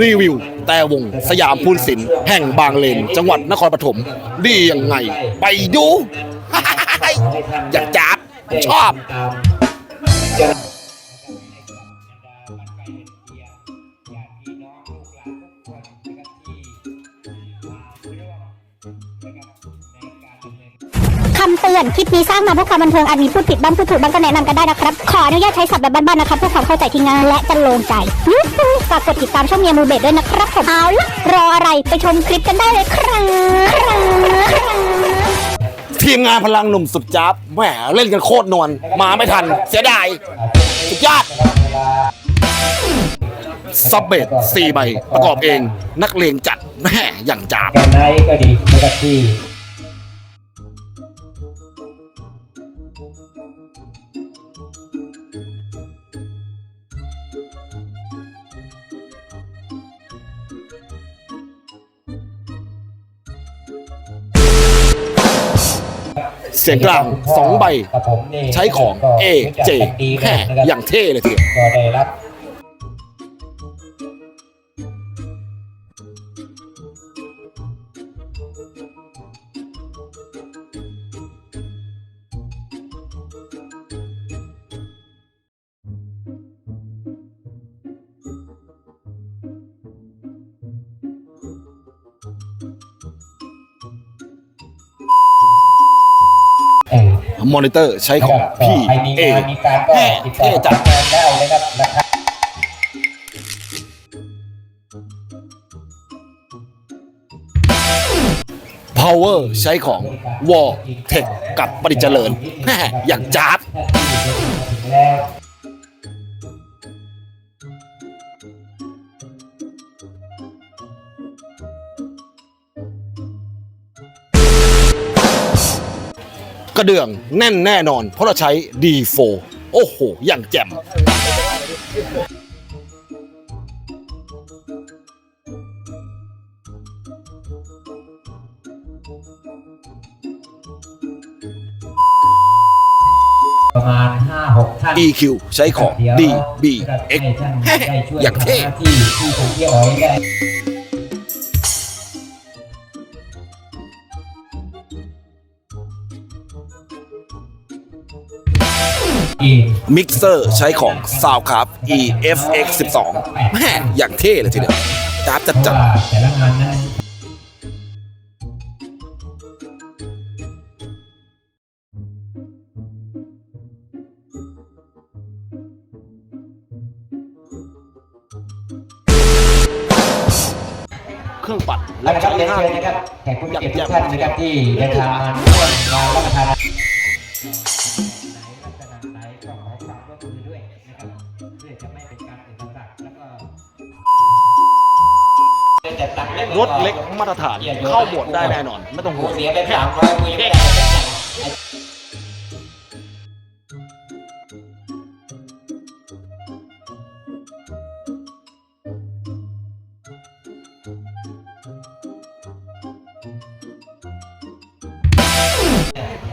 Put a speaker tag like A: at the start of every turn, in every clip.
A: รีวิว แต่วงสยามพูนศิลป์แห่งบางเลน จังหวัดนครปฐมดียังไง ไปดูอยากจับชอบ
B: ตือน คลิปนี้สร้างมาเพื่อความบันเทิงอาจมีพูดผิดบ้างพูดถูกบ้างก็แนะนำกันได้นะครับ ขออนุญาตใช้ศัพท์แบบบ้านๆนะครับเพื่อความเข้าใจที่ง่ายและจะโลงใจยูฮูฝากกดติดตามช่องเมียมูเบดด้วยนะครับผมเอาละรออะไรไปชมคลิปกันได้เลยครับ
A: ทีมงานพลังหนุ่มสุดจับแหมเล่นกันโคตรนวลมาไม่ทัน เสียดายสุดยอดซับเบดสี่ใบประกอบเอง นักเลงจัดแหม่อย่างจับ
C: กันไนก็ดีนะครับที่
A: เสียงกลางสองใบ
C: กับผมนี่
A: ใช้ของ
C: ก็
A: A
C: รู้จัก
A: J
C: กันดี
A: แหม่
C: นะครับ
A: อย่างเท่เลยทีเดียว
C: ก็ได้รับ
A: มอนิเตอร์ใช้ของ
C: ก็
A: พี่
C: ใครมี
A: เองา
C: นมีการก็
A: แหม่
C: ติดต่อ
A: เท่จัด
C: งานได้นะครับนะครับ
A: power ใช้ของ wall tech กับปริเจริญแหม่อย่างจับ
C: แล้
A: ระเดื่องแน่นแน่นอน เพราะเราใช้ D4 โอ้โห อย่างแจ่ม
C: ประมาณห้าหกท่าน
A: EQ ใช้ของ
C: เดี๋ยว
A: D B
C: ให้
A: X
C: ท่าน
A: แหม่
C: ได้ช่วย
A: อย่างเท่
C: ทำหน้าที่ที่ผมที่อ๋อยได้
A: มิกเซอร์ใช้ของ Soundcraft EFX 12แม่อย่างเท่เลยทีเดียวจับจัด
C: เพ
A: จั
C: ราะ
A: ด
C: ว่าแต่ละงานนั้น
A: เครื่องปัด
C: แล้
A: และ
C: วนะครับ
A: ใช้
C: เรียน
A: ห้า
C: เชิญนะครับแขกผู้มีเกียรติทุกท่านนะครับที่เดินทางมาร่วมงานรับประทานอาหารลักษณะไหน ร
A: ถเล็กมาตรฐานเข้าโหมดได้แน่นอน ไม่ต้องห่วง
C: เสียไปสามร้อยคุย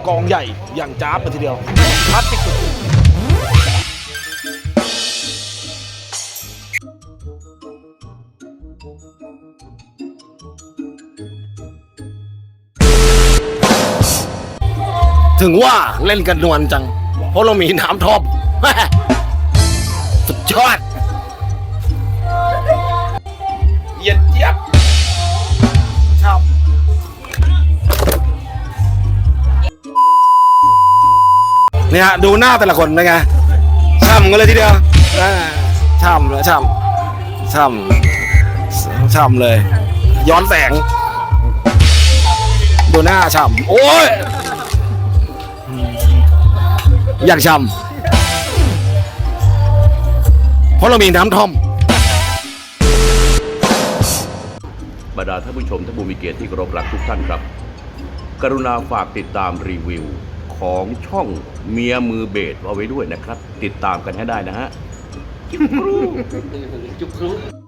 A: กองใหญ่อย่างจ้าบเลยทีเดียวพลาสติกสุด ถึงว่าเล่นกันนวลจัง เพราะเรามีน้ำท่อมสุดยอดเย็นเจี๊ยบชอบเนี่ยดูหน้าแต่ละคนนะไงช่ำกันเลยทีเดียวช่ำแล้วช่ำช่ำช่ำเลย ย้อนแสง ดูหน้าช่ำโอ้ย อย่างช่ำเพราะเรามีน้ำท่อม
D: บรรดาท่านผู้ชมท่านผู้มีเกียรติที่เคารพรักทุกท่านครับ กรุณาฝากติดตามรีวิวของช่องเมียมือเบสเอาไว้ด้วยนะครับ ติดตามกันให้ได้นะฮะจุ๊บครูจุ๊บครู